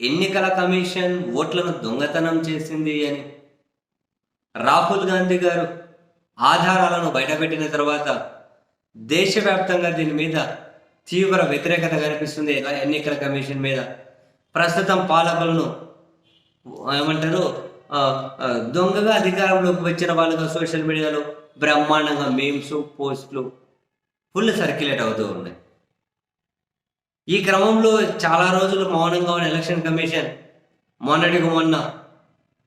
ఎన్నికల కమిషన్ ఓట్లను దొంగతనం చేసింది అని. రాహుల్ గాంధీ గారు ఆధారాలను బయటపెట్టిన తర్వాత దేశవ్యాప్తంగా దీని మీద తీవ్ర వ్యతిరేకత కనిపిస్తుంది ఎన్నికల కమిషన్ మీద. ప్రస్తుతం పాలకులను ఏమంటారు దొంగగా అధికారంలోకి వచ్చిన వాళ్ళుగా సోషల్ మీడియాలో బ్రహ్మాండంగా మీమ్స్ పోస్టులు ఫుల్ సర్క్యులేట్ అవుతూ ఉన్నాయి. ఈ క్రమంలో చాలా రోజులు మౌనంగా ఉన్న ఎలక్షన్ కమిషన్ మొన్నటికి మొన్న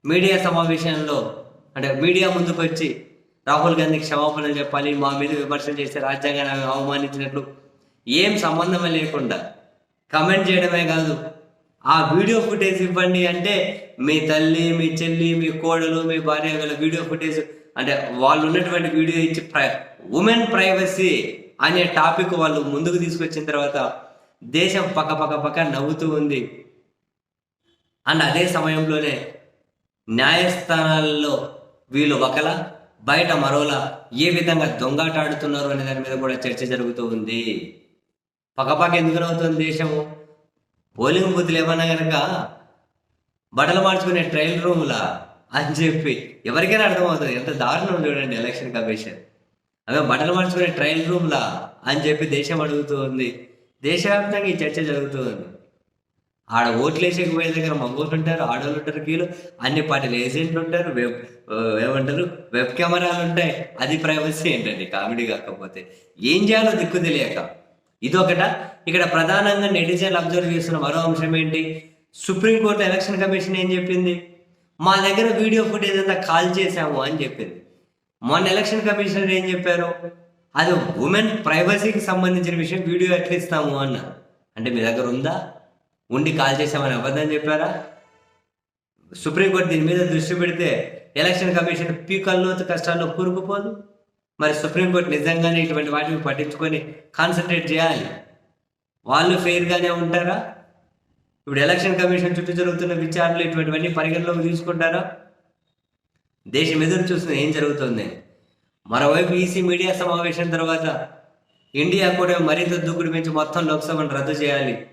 మీడియా సమావేశంలో అంటే మీడియా ముందుకు వచ్చి రాహుల్ గాంధీకి క్షమాపణలు చెప్పాలి మా మీద విమర్శలు చేస్తే రాజ్యాంగాన్ని అవమానించినట్లు ఏం సంబంధమే లేకుండా కమెంట్ చేయడమే కాదు ఆ వీడియో ఫుటేజ్ ఇవ్వండి అంటే మీ తల్లి మీ చెల్లి మీ కోడలు మీ భార్య గల వీడియో ఫుటేజ్ అంటే వాళ్ళు ఉన్నటువంటి వీడియో ఇచ్చి ప్రై ఉమెన్ ప్రైవసీ అనే టాపిక్ వాళ్ళు ముందుకు తీసుకొచ్చిన తర్వాత దేశం పక్క పక్క పక్క నవ్వుతూ ఉంది. అండ్ అదే సమయంలోనే న్యాయస్థానాల్లో వీళ్ళు ఒకలా బయట మరోలా ఏ విధంగా దొంగాటాడుతున్నారు అనే దాని మీద కూడా చర్చ జరుగుతూ ఉంది. పక్కపక్క ఎందుకు నవ్వుతుంది దేశము? పోలింగ్ బూత్లు ఏమన్నా కనుక బట్టలు మార్చుకునే ట్రయల్ రూమ్లా అని చెప్పి ఎవరికైనా అర్థమవుతుంది. ఎంత దారుణం చూడండి ఎలక్షన్ కమిషన్. అవే బట్టలు మార్చుకునే ట్రయల్ రూమ్లా అని చెప్పి దేశం అడుగుతూ ఉంది. దేశవ్యాప్తంగా ఈ చర్చ జరుగుతుందండి. ఆడ ఓట్లు వేసేకపోయే దగ్గర మగోళ్ళు ఉంటారు ఆడవాళ్ళు ఉంటారు కీలు అన్ని పార్టీల ఏజెంట్లు ఉంటారు వెబ్ ఏమంటారు వెబ్ కెమెరాలు ఉంటాయి. అది ప్రైవసీ ఏంటండి? కామెడీ కాకపోతే. ఏం చేయాలో దిక్కు తెలియక. ఇదొకట. ఇక్కడ ప్రధానంగా నెటిజన్లు అబ్జర్వ్ చేస్తున్న మరో అంశం ఏంటి? సుప్రీంకోర్టు ఎలక్షన్ కమిషన్ ఏం చెప్పింది? మా దగ్గర వీడియో ఫుటేజ్ అంతా కాల్ చేశాము అని చెప్పింది. మొన్న ఎలక్షన్ కమిషనర్ ఏం చెప్పారు? అది ఉమెన్ ప్రైవసీకి సంబంధించిన విషయం వీడియో ఎట్లా ఇస్తాము అన్న. అంటే మీ దగ్గర ఉందా? ఉండి కాల్ చేసామని అబద్ధం చెప్పారా? సుప్రీంకోర్టు దీని మీద దృష్టి పెడితే ఎలక్షన్ కమిషన్ పీకల్లోతు కష్టాల్లో కూరుకుపోదు. మరి సుప్రీంకోర్టు నిజంగానే ఇటువంటి వాటిని పట్టించుకొని కాన్సన్ట్రేట్ చేయాలి. వాళ్ళు ఫెయిర్గానే ఉంటారా? ఇప్పుడు ఎలక్షన్ కమిషన్ చుట్టూ జరుగుతున్న విచారణలు ఇటువంటివన్నీ పరిగణలోకి తీసుకుంటారా? దేశం ఎదురు చూస్తుంది ఏం జరుగుతుంది? మరోవైపు ఈసీ మీడియా సమావేశం తర్వాత ఇండియా కూడా మరింత దూకుడు పెంచి మొత్తం లోక్సభను రద్దు చేయాలి.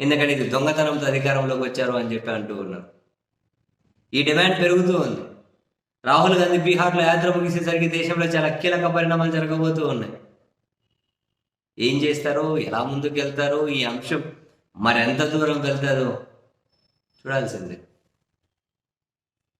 ఎందుకంటే ఇది దొంగతనంతో అధికారంలోకి వచ్చారు అని చెప్పి అంటూ ఉన్నారు. ఈ డిమాండ్ పెరుగుతూ ఉంది. రాహుల్ గాంధీ బీహార్లో యాత్ర ముగిసేసరికి దేశంలో చాలా కీలక పరిణామాలు జరగబోతూ ఉన్నాయి. ఏం చేస్తారో ఎలా ముందుకు వెళ్తారో ఈ అంశం మరెంత దూరం వెళ్తారో చూడాల్సిందే.